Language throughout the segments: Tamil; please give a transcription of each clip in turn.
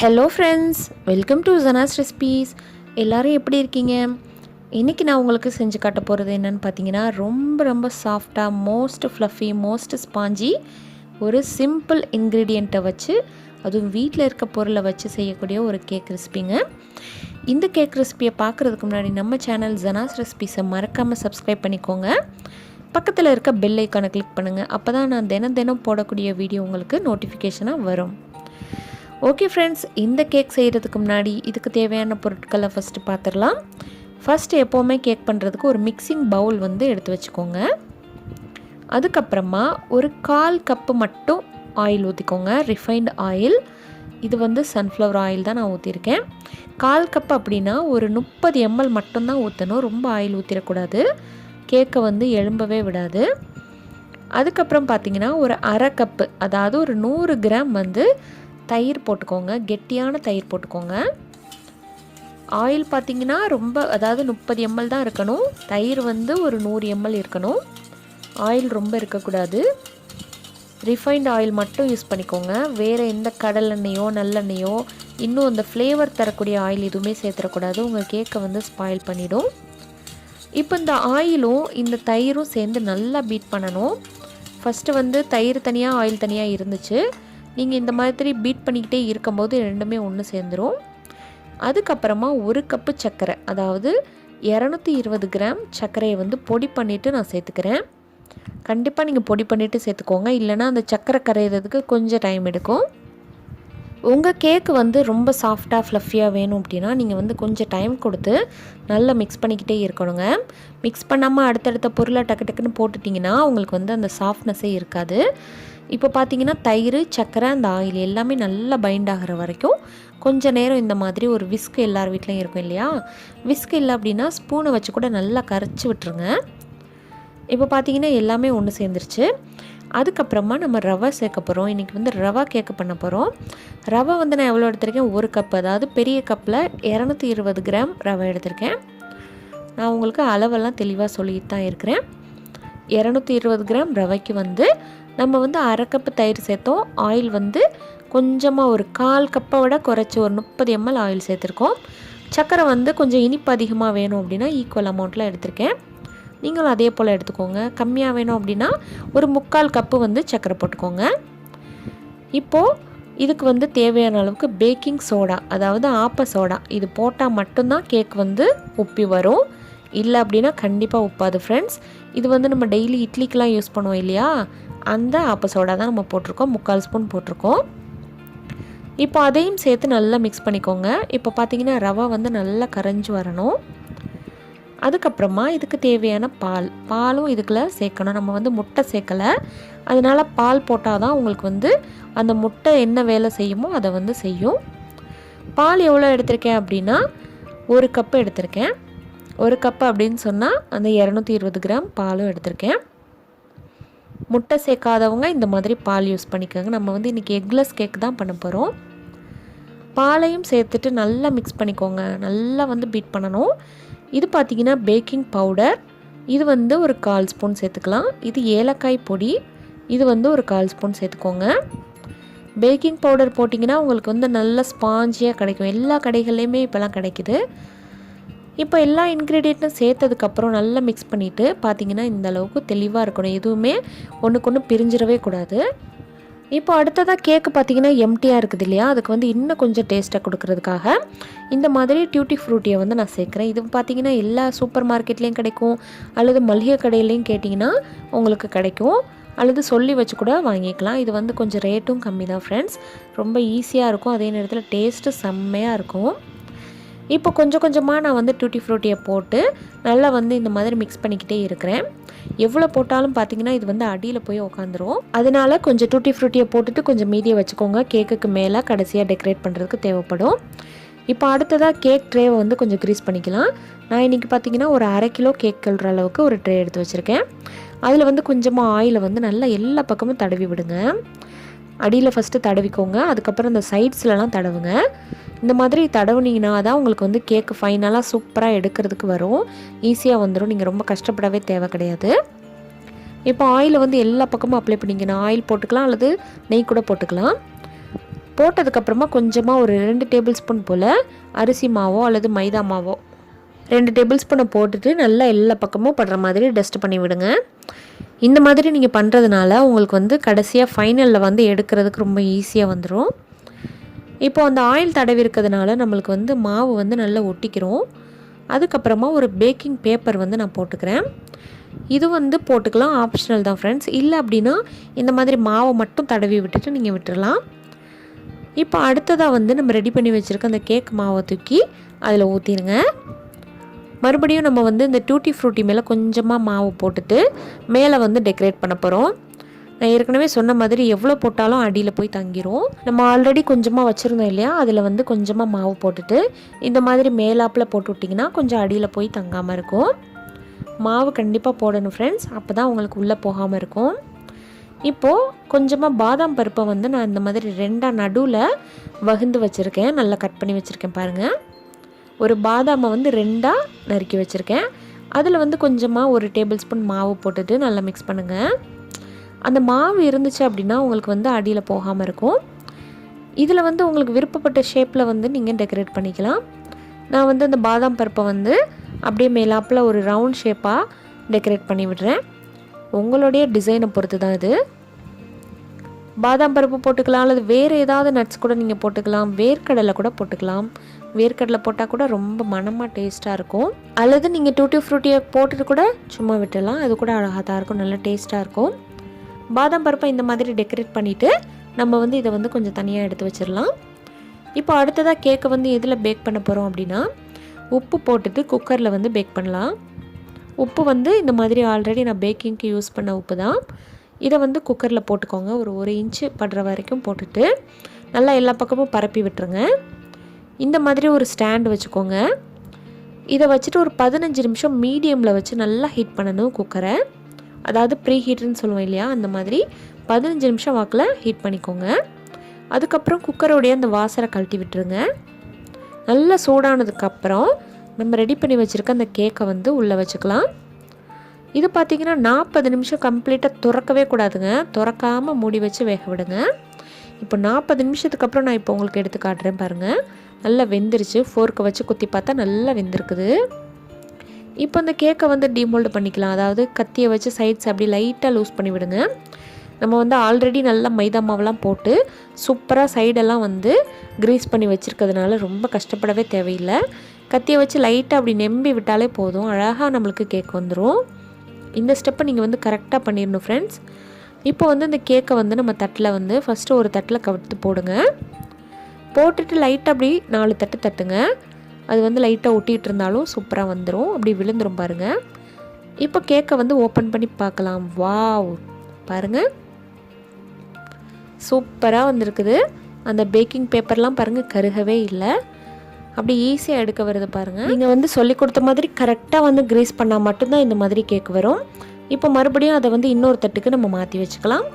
Hello friends welcome to Jana's recipes எல்லோரும் எப்படி இருக்கீங்க? இன்றைக்கி நான் உங்களுக்கு செஞ்சு காட்ட போகிறது என்னென்னு பார்த்தீங்கன்னா ரொம்ப ரொம்ப சாஃப்டாக மோஸ்ட் ஃப்ளஃபி மோஸ்ட் ஸ்பாஞ்சி ஒரு சிம்பிள் இன்க்ரீடியண்ட்டை வச்சு அதுவும் வீட்டில் இருக்க பொருளை வச்சு செய்யக்கூடிய ஒரு கேக் ரெசிபிங்க இந்த கேக் ரெசிபியை பார்க்குறதுக்கு முன்னாடி நம்ம சேனல் ஜனாஸ் ரெசிபீஸை மறக்காமல் சப்ஸ்கிரைப் பண்ணிக்கோங்க. பக்கத்தில் இருக்க பெல் ஐக்கானை கிளிக் பண்ணுங்கள் அப்போ தான் நான் தினம் தினம் போடக்கூடிய வீடியோ உங்களுக்கு நோட்டிஃபிகேஷனாக வரும். ஓகே ஃப்ரெண்ட்ஸ் இந்த கேக் செய்கிறதுக்கு முன்னாடி இதுக்கு தேவையான பொருட்களை ஃபஸ்ட்டு பார்த்துடலாம் ஃபஸ்ட்டு எப்போவுமே கேக் பண்ணுறதுக்கு ஒரு மிக்சிங் பவுல் வந்து எடுத்து வச்சுக்கோங்க. அதுக்கப்புறமா ஒரு கால் கப்பு மட்டும் ஆயில் ஊற்றிக்கோங்க ரிஃபைண்ட் ஆயில் இது வந்து சன்ஃப்ளவர் ஆயில் தான் நான் ஊற்றிருக்கேன் கால் கப் அப்படின்னா ஒரு முப்பது எம்எல் மட்டும்தான் ஊற்றணும் ரொம்ப ஆயில் ஊற்றிடக்கூடாது கேக்கை வந்து எழும்பவே விடாது. அதுக்கப்புறம் பார்த்தீங்கன்னா ஒரு அரை கப்பு அதாவது ஒரு நூறு கிராம் வந்து தயிர் போட்டுக்கோங்க. கெட்டியான தயிர் போட்டுக்கோங்க. ஆயில் பார்த்தீங்கன்னா ரொம்ப அதாவது முப்பது எம்எல் தான் இருக்கணும். தயிர் வந்து ஒரு நூறு எம்எல் இருக்கணும். ஆயில் ரொம்ப இருக்கக்கூடாது. ரிஃபைண்ட் ஆயில் மட்டும் யூஸ் பண்ணிக்கோங்க. வேறு எந்த கடலெண்ணெயோ நல்லெண்ணெயோ இன்னும் அந்த ஃப்ளேவர் தரக்கூடிய ஆயில் எதுவுமே சேர்த்துடக்கூடாது. உங்கள் கேக்கை வந்து ஸ்பாயில் பண்ணிடும். இப்போ இந்த ஆயிலும் இந்த தயிரும் சேர்ந்து நல்லா பீட் பண்ணணும். ஃபஸ்ட்டு வந்து தயிர் தனியாக ஆயில் தனியாக இருந்துச்சு. நீங்கள் இந்த மாதிரி பீட் பண்ணிக்கிட்டே இருக்கும்போது ரெண்டுமே ஒன்று சேர்ந்துடும் அதுக்கப்புறமா ஒரு கப்பு சர்க்கரை அதாவது இரநூத்தி இருபது கிராம் சர்க்கரையை வந்து பொடி பண்ணிவிட்டு நான் சேர்த்துக்கிறேன். கண்டிப்பாக நீங்கள் பொடி பண்ணிவிட்டு சேர்த்துக்கோங்க. இல்லைனா அந்த சர்க்கரை கரையிறதுக்கு கொஞ்சம் டைம் எடுக்கும். உங்கள் கேக்கு வந்து ரொம்ப சாஃப்டாக ஃப்ளஃபியாக வேணும் அப்படின்னா நீங்கள் வந்து கொஞ்சம் டைம் கொடுத்து நல்லா மிக்ஸ் பண்ணிக்கிட்டே இருக்கணுங்க. மிக்ஸ் பண்ணாமல் அடுத்தடுத்த பொருளை டக்கு டக்குன்னு போட்டுட்டிங்கன்னா உங்களுக்கு வந்து அந்த சாஃப்ட்னஸே இருக்காது. இப்போ பார்த்தீங்கன்னா தயிர் சர்க்கரை அந்த ஆயில் எல்லாமே நல்லா பைண்ட் ஆகிற வரைக்கும் கொஞ்ச நேரம் இந்த மாதிரி ஒரு விஸ்க் எல்லார் வீட்லேயும் இருக்கும் இல்லையா? விஸ்க் இல்லை அப்படின்னா ஸ்பூனை வச்சு கூட நல்லா கரைச்சி விட்டுருங்க. இப்போ பார்த்தீங்கன்னா எல்லாமே ஒன்று சேர்ந்துருச்சு. அதுக்கப்புறமா நம்ம ரவை சேர்க்க போகிறோம் இன்றைக்கி வந்து ரவா கேக்கு பண்ண போகிறோம் ரவை வந்து நான் எவ்வளோ எடுத்திருக்கேன்? ஒரு கப் அதாவது பெரிய கப்பில் இரநூத்தி இருபது கிராம் ரவை எடுத்திருக்கேன். நான் உங்களுக்கு அளவெல்லாம் தெளிவாக சொல்லிட்டு தான் இருக்கிறேன். இரநூத்தி இருபது கிராம் ரவைக்கு வந்து நம்ம வந்து அரை கப்பு தயிர் சேர்த்தோம். ஆயில் வந்து கொஞ்சமாக ஒரு கால் கப்பை விட குறைச்சி ஒரு முப்பது எம்எல் ஆயில் சேர்த்துருக்கோம். சர்க்கரை வந்து கொஞ்சம் இனிப்பு அதிகமாக வேணும் அப்படின்னா ஈக்குவல் அமௌண்ட்டில் எடுத்திருக்கேன். நீங்களும் அதே போல் எடுத்துக்கோங்க. கம்மியாக வேணும் அப்படின்னா ஒரு முக்கால் கப்பு வந்து சர்க்கரை போட்டுக்கோங்க. இப்போது இதுக்கு வந்து தேவையான அளவுக்கு பேக்கிங் சோடா அதாவது ஆப்ப சோடா இது போட்டால் மட்டும்தான் கேக் வந்து உப்பி வரும். இல்லை அப்படின்னா கண்டிப்பாக உப்பாது ஃப்ரெண்ட்ஸ் இது வந்து நம்ம டெய்லி இட்லிக்கெலாம் யூஸ் பண்ணுவோம் இல்லையா? அந்த ஆப்ப சோடா தான் நம்ம போட்டிருக்கோம். முக்கால் ஸ்பூன் போட்டிருக்கோம். இப்போ அதையும் சேர்த்து நல்லா மிக்ஸ் பண்ணிக்கோங்க. இப்போ பார்த்தீங்கன்னா ரவா வந்து நல்லா கரைஞ்சி வரணும். அதுக்கப்புறமா இதுக்கு தேவையான பால். பாலும் இதுக்குள்ள சேர்க்கணும். நம்ம வந்து முட்டை சேர்க்கலை. அதனால் பால் போட்டால் தான் உங்களுக்கு வந்து அந்த முட்டை என்ன வேலை செய்யுமோ அதை வந்து செய்யும். பால் எவ்வளோ எடுத்திருக்கேன் அப்படின்னா ஒரு கப்பு எடுத்திருக்கேன். ஒரு கப்பு அப்படின்னு சொன்னால் அந்த இரநூத்தி இருபது கிராம் பாலும் எடுத்திருக்கேன். முட்டை சேர்க்காதவங்க இந்த மாதிரி பால் யூஸ் பண்ணிக்கோங்க. நம்ம வந்து இன்றைக்கி எக்லெஸ் கேக் தான் பண்ண போகிறோம் பாலையும் சேர்த்துட்டு நல்லா மிக்ஸ் பண்ணிக்கோங்க. நல்லா வந்து பீட் பண்ணணும். இது பார்த்திங்கன்னா பேக்கிங் பவுடர் இது வந்து ஒரு கால் ஸ்பூன் சேர்த்துக்கலாம். இது ஏலக்காய் பொடி. இது வந்து ஒரு கால் ஸ்பூன் சேர்த்துக்கோங்க. பேக்கிங் பவுடர் போட்டிங்கன்னா உங்களுக்கு வந்து நல்ல ஸ்பாஞ்சியாக கிடைக்கும். எல்லா கடைகள்லேயுமே இப்போலாம் கிடைக்குது. இப்போ எல்லா இன்க்ரீடியண்ட்டும் சேர்த்ததுக்கப்புறம் நல்லா மிக்ஸ் பண்ணிவிட்டு பார்த்தீங்கன்னா இந்த அளவுக்கு தெளிவாக இருக்கணும். எதுவுமே ஒன்றுக்கு ஒன்று பிரிஞ்சிடவே கூடாது. இப்போ அடுத்ததாக கேக்கு பார்த்திங்கன்னா எம்டியாக இருக்குது இல்லையா? அதுக்கு வந்து இன்னும் கொஞ்சம் டேஸ்ட்டாக கொடுக்குறதுக்காக இந்த மாதிரி டியூட்டி ஃப்ரூட்டியை வந்து நான் சேர்க்குறேன். இது பார்த்தீங்கன்னா எல்லா சூப்பர் மார்க்கெட்லேயும் கிடைக்கும். அல்லது மளிகை கடையிலையும் கேட்டிங்கன்னா உங்களுக்கு கிடைக்கும். அல்லது சொல்லி வச்சு கூட வாங்கிக்கலாம். இது வந்து கொஞ்சம் ரேட்டும் கம்மி தான் ஃப்ரெண்ட்ஸ் ரொம்ப ஈஸியாக இருக்கும். அதே நேரத்தில் டேஸ்ட்டு செம்மையாக இருக்கும். இப்போ கொஞ்சம் கொஞ்சமாக நான் வந்து டூட்டி ஃப்ரூட்டியை போட்டு நல்லா வந்து இந்த மாதிரி மிக்ஸ் பண்ணிக்கிட்டே இருக்கிறேன். எவ்வளோ போட்டாலும் பார்த்தீங்கன்னா இது வந்து அடியில் போய் உக்காந்துரும். அதனால கொஞ்சம் டூட்டி ஃப்ரூட்டியை போட்டுட்டு கொஞ்சம் மீதியை வச்சுக்கோங்க. கேக்குக்கு மேலே கடைசியாக டெக்கரேட் பண்ணுறதுக்கு தேவைப்படும். இப்போ அடுத்ததாக கேக் ட்ரேவை வந்து கொஞ்சம் க்ரீஸ் பண்ணிக்கலாம். நான் இன்றைக்கி பார்த்தீங்கன்னா ஒரு அரை கிலோ கேக் கழுற அளவுக்கு ஒரு ட்ரே எடுத்து வச்சுருக்கேன். அதில் வந்து கொஞ்சமாக ஆயிலை வந்து நல்லா எல்லா பக்கமும் தடவி விடுங்க. அடியில் ஃபஸ்ட்டு தடவிக்கோங்க. அதுக்கப்புறம் இந்த சைட்ஸ்லலாம் தடவுங்க. இந்த மாதிரி தடவுனீங்கன்னா தான் உங்களுக்கு வந்து கேக்கு ஃபைனலாக சூப்பராக எடுக்கிறதுக்கு வரும். ஈஸியாக வந்துடும் நீங்கள் ரொம்ப கஷ்டப்படவே தேவை கிடையாது. இப்போ ஆயிலை வந்து எல்லா பக்கமும் அப்ளை பண்ணிங்கன்னா ஆயில் போட்டுக்கலாம் அல்லது நெய் கூட போட்டுக்கலாம். போட்டதுக்கப்புறமா கொஞ்சமாக ஒரு ரெண்டு டேபிள் ஸ்பூன் போல் அரிசி மாவோ அல்லது மைதா மாவோ ரெண்டு டேபிள் ஸ்பூனை போட்டுட்டு நல்லா எல்லா பக்கமும் படுற மாதிரி டஸ்ட் பண்ணி விடுங்க. இந்த மாதிரி நீங்கள் பண்ணுறதுனால உங்களுக்கு வந்து கடைசியாக ஃபைனலில் வந்து எடுக்கிறதுக்கு ரொம்ப ஈஸியாக வந்துடும் இப்போ அந்த ஆயில் தடவி இருக்கிறதுனால நம்மளுக்கு வந்து மாவு வந்து நல்லா ஒட்டிக்கிறோம். அதுக்கப்புறமா ஒரு பேக்கிங் பேப்பர் வந்து நான் போட்டுக்கிறேன். இது வந்து போட்டுக்கலாம் ஆப்ஷனல் தான் ஃப்ரெண்ட்ஸ் இல்லை அப்படின்னா இந்த மாதிரி மாவை மட்டும் தடவி விட்டுட்டு நீங்கள் விட்டுறலாம். இப்போ அடுத்ததாக வந்து நம்ம ரெடி பண்ணி வச்சுருக்க அந்த கேக் மாவை தூக்கி அதில் ஊற்றிடுங்க மறுபடியும் நம்ம வந்து இந்த டூட்டி ஃப்ரூட்டி மேலே கொஞ்சமாக மாவு போட்டுட்டு மேலே வந்து டெக்கரேட் பண்ண போகிறோம் நான் ஏற்கனவே சொன்ன மாதிரி எவ்வளோ போட்டாலும் அடியில் போய் தங்கிரும். நம்ம ஆல்ரெடி கொஞ்சமாக வச்சுருந்தோம் இல்லையா? அதில் வந்து கொஞ்சமாக மாவு போட்டுட்டு இந்த மாதிரி மேலாப்பில் போட்டு விட்டிங்கன்னா கொஞ்சம் அடியில் போய் தங்காமல் இருக்கும். மாவு கண்டிப்பாக போடணும் ஃப்ரெண்ட்ஸ் அப்போ தான் உங்களுக்கு உள்ளே போகாமல் இருக்கும். இப்போது கொஞ்சமாக பாதாம் பருப்பை வந்து நான் இந்த மாதிரி ரெண்டாக நடுவில் வகுந்து வச்சுருக்கேன். நல்லா கட் பண்ணி வச்சுருக்கேன் பாருங்கள் ஒரு பாதாமை வந்து ரெண்டாக நறுக்கி வச்சுருக்கேன். அதில் வந்து கொஞ்சமாக ஒரு டேபிள் ஸ்பூன் மாவு போட்டுட்டு நல்லா மிக்ஸ் பண்ணுங்கள் அந்த மாவு இருந்துச்சு அப்படின்னா உங்களுக்கு வந்து அடியில் போகாமல் இருக்கும். இதில் வந்து உங்களுக்கு விருப்பப்பட்ட ஷேப்பில் வந்து நீங்கள் டெக்கரேட் பண்ணிக்கலாம். நான் வந்து அந்த பாதாம் பருப்பை வந்து அப்படியே மேலாப்பில் ஒரு ரவுண்ட் ஷேப்பாக டெக்கரேட் பண்ணி விடுறேன். உங்களுடைய டிசைனை பொறுத்து தான் இது. பாதாம் பருப்பு போட்டுக்கலாம் அல்லது வேறு ஏதாவது நட்ஸ் கூட நீங்கள் போட்டுக்கலாம் வேர்க்கடலை கூட போட்டுக்கலாம். வேர்க்கடலை போட்டால் கூட ரொம்ப மனமாக டேஸ்ட்டாக இருக்கும். அல்லது நீங்கள் டூட்டி ஃப்ரூட்டியை போட்டுட்டு கூட சும்மா விட்டுடலாம் அது கூட அழகாக தான் இருக்கும் நல்லா டேஸ்ட்டாக இருக்கும். பாதாம் பருப்பை இந்த மாதிரி டெக்கரேட் பண்ணிவிட்டு நம்ம வந்து இதை வந்து கொஞ்சம் தனியாக எடுத்து வச்சிடலாம். இப்போ அடுத்ததாக கேக்கை வந்து எதில் பேக் பண்ண போகிறோம் அப்படின்னா உப்பு போட்டுட்டு குக்கரில் வந்து பேக் பண்ணலாம். உப்பு வந்து இந்த மாதிரி ஆல்ரெடி நான் பேக்கிங்க்கு யூஸ் பண்ண உப்பு தான். இதை வந்து குக்கரில் போட்டுக்கோங்க. ஒரு ஒரு இன்ச்சு படுற வரைக்கும் போட்டுட்டு நல்லா எல்லா பக்கமும் பரப்பி விட்டுருங்க. இந்த மாதிரி ஒரு ஸ்டாண்ட் வச்சுக்கோங்க. இதை வச்சுட்டு ஒரு பதினஞ்சு நிமிஷம் மீடியமில் வச்சு நல்லா ஹீட் பண்ணணும் குக்கரை அதாவது ப்ரீ ஹீட்ருன்னு சொல்லுவோம் இல்லையா அந்த மாதிரி பதினஞ்சு நிமிஷம் வாக்கில் ஹீட் பண்ணிக்கோங்க. அதுக்கப்புறம் குக்கரோடைய அந்த வாசரை கழட்டி விட்டுருங்க. நல்லா சூடானதுக்கப்புறம் நம்ம ரெடி பண்ணி வச்சுருக்க அந்த கேக்கை வந்து உள்ளே வச்சுக்கலாம். இது பார்த்திங்கன்னா நாற்பது நிமிஷம் கம்ப்ளீட்டாக திறக்கவே கூடாதுங்க. திறக்காமல் மூடி வச்சு வேக விடுங்க. இப்போ நாற்பது நிமிஷத்துக்கு அப்புறம் நான் இப்போ உங்களுக்கு எடுத்து காட்டுறேன் பாருங்கள் நல்லா வெந்துருச்சு. ஃபோர்க்கை வச்சு குத்தி பார்த்தா நல்லா வெந்திருக்குது. இப்போ அந்த கேக்கை வந்து டீமோல்டு பண்ணிக்கலாம். அதாவது கத்தியை வச்சு சைட்ஸ் அப்படி லைட்டாக லூஸ் பண்ணி விடுங்க. நம்ம வந்து ஆல்ரெடி நல்லா மைதா மாவுலாம் போட்டு சூப்பராக சைடெல்லாம் வந்து க்ரீஸ் பண்ணி வச்சுருக்கிறதுனால ரொம்ப கஷ்டப்படவே தேவையில்லை. கத்தியை வச்சு லைட்டாக அப்படி நெம்பி விட்டாலே போதும். அழகாக நம்மளுக்கு கேக் வந்துடும் இந்த ஸ்டெப்பை நீங்கள் வந்து கரெக்டாக பண்ணிடணும் ஃப்ரெண்ட்ஸ் இப்போ வந்து இந்த கேக்கை வந்து நம்ம தட்டில் வந்து ஃபஸ்ட்டு ஒரு தட்டில் கவுத்து போடுங்க. போட்டுட்டு லைட்டாக அப்படி நாலு தட்டு தட்டுங்க. அது வந்து லைட்டாக ஒட்டிகிட்டு இருந்தாலும் சூப்பராக வந்துடும் அப்படி விழுந்துரும் பாருங்கள் இப்போ கேக்கை வந்து ஓப்பன் பண்ணி பார்க்கலாம். வாவ். பாருங்கள் சூப்பராக வந்திருக்குது. அந்த பேக்கிங் பேப்பர்லாம் பாருங்கள் கருகவே இல்லை. அப்படி ஈஸியாக எடுக்க வருது பாருங்கள் நீங்கள் வந்து சொல்லி கொடுத்த மாதிரி கரெக்டாக வந்து க்ரீஸ் பண்ணால் மட்டும்தான் இந்த மாதிரி கேக் வரும். இப்போ மறுபடியும் அதை வந்து இன்னொரு தட்டுக்கு நம்ம மாற்றி வச்சுக்கலாம்.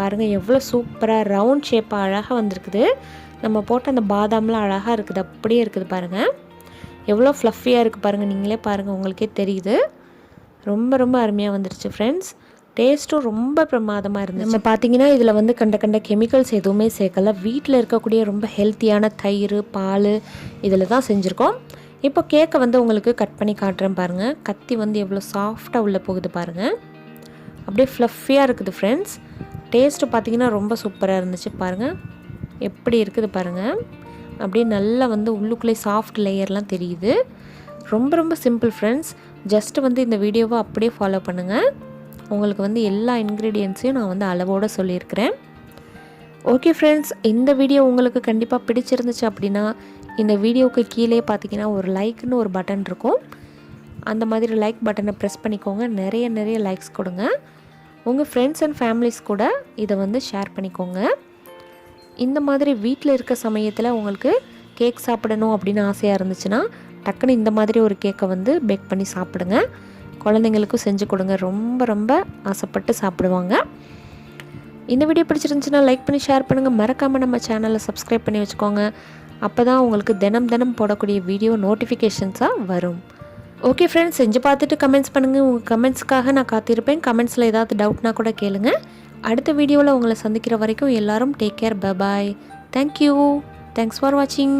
பாருங்கள் எவ்வளோ சூப்பராக ரவுண்ட் ஷேப்பாக அழகாக வந்திருக்குது. நம்ம போட்ட அந்த பாதாம்லாம் அழகாக இருக்குது. அப்படியே இருக்குது பாருங்கள் எவ்வளோ ஃப்ளஃபியாக இருக்குது பாருங்கள் நீங்களே பாருங்கள் உங்களுக்கே தெரியுது. ரொம்ப ரொம்ப அருமையாக வந்துருச்சு ஃப்ரெண்ட்ஸ் டேஸ்ட்டும் ரொம்ப பிரமாதமாக இருந்துச்சு. நம்ம பார்த்தீங்கன்னா இதில் வந்து கண்ட கண்ட கெமிக்கல்ஸ் எதுவுமே சேர்க்கல. வீட்டில் இருக்கக்கூடிய ரொம்ப ஹெல்த்தியான தயிர் பால் இதில் தான் செஞ்சுருக்கோம். இப்போ கேக்கை வந்து உங்களுக்கு கட் பண்ணி காட்டுறேன் பாருங்கள் கத்தி வந்து எவ்வளோ சாஃப்டாக உள்ளே போகுது பாருங்கள் அப்படியே ஃப்ளஃபியாக இருக்குது ஃப்ரெண்ட்ஸ் டேஸ்ட்டு பார்த்தீங்கன்னா ரொம்ப சூப்பராக இருந்துச்சு பாருங்கள் எப்படி இருக்குது பாருங்கள் அப்படியே நல்லா வந்து உள்ளுக்குள்ளே சாஃப்ட் லேயர்லாம் தெரியுது. ரொம்ப ரொம்ப சிம்பிள் ஃப்ரெண்ட்ஸ் ஜஸ்ட்டு வந்து இந்த வீடியோவை அப்படியே ஃபாலோ பண்ணுங்கள் உங்களுக்கு வந்து எல்லா இன்க்ரீடியன்ஸையும் நான் வந்து அளவோடு சொல்லியிருக்கிறேன். ஓகே ஃப்ரெண்ட்ஸ் இந்த வீடியோ உங்களுக்கு கண்டிப்பாக பிடிச்சிருந்துச்சு அப்படின்னா இந்த வீடியோவுக்கு கீழே பார்த்தீங்கன்னா ஒரு லைக்னு ஒரு பட்டன் இருக்கும். அந்த மாதிரி லைக் பட்டனை ப்ரெஸ் பண்ணிக்கோங்க. நிறைய நிறைய லைக்ஸ் கொடுங்க. உங்கள் ஃப்ரெண்ட்ஸ் அண்ட் ஃபேமிலிஸ் கூட இதை வந்து ஷேர் பண்ணிக்கோங்க. இந்த மாதிரி வீட்டில் இருக்க சமயத்தில் உங்களுக்கு கேக் சாப்பிடணும் அப்படின்னு ஆசையாக இருந்துச்சுன்னா டக்குன்னு இந்த மாதிரி ஒரு கேக்கை வந்து பேக் பண்ணி சாப்பிடுங்க. குழந்தைங்களுக்கும் செஞ்சு கொடுங்க. ரொம்ப ரொம்ப ஆசைப்பட்டு சாப்பிடுவாங்க. இந்த வீடியோ பிடிச்சிருந்துச்சுன்னா லைக் பண்ணி ஷேர் பண்ணுங்கள் மறக்காமல் நம்ம சேனலை சப்ஸ்கிரைப் பண்ணி வச்சுக்கோங்க. அப்போ தான் உங்களுக்கு தினம் தினம் போடக்கூடிய வீடியோ நோட்டிஃபிகேஷன்ஸாக வரும். ஓகே ஃப்ரெண்ட்ஸ் செஞ்சு பார்த்துட்டு கமெண்ட்ஸ் பண்ணுங்கள் உங்கள் கமெண்ட்ஸ்க்காக நான் காத்திருப்பேன். கமெண்ட்ஸில் ஏதாவது டவுட்னா கூட கேளுங்கள் அடுத்த வீடியோவில் உங்களை சந்திக்கிற வரைக்கும் எல்லாரும் take care bye bye thank you thanks for வாட்சிங்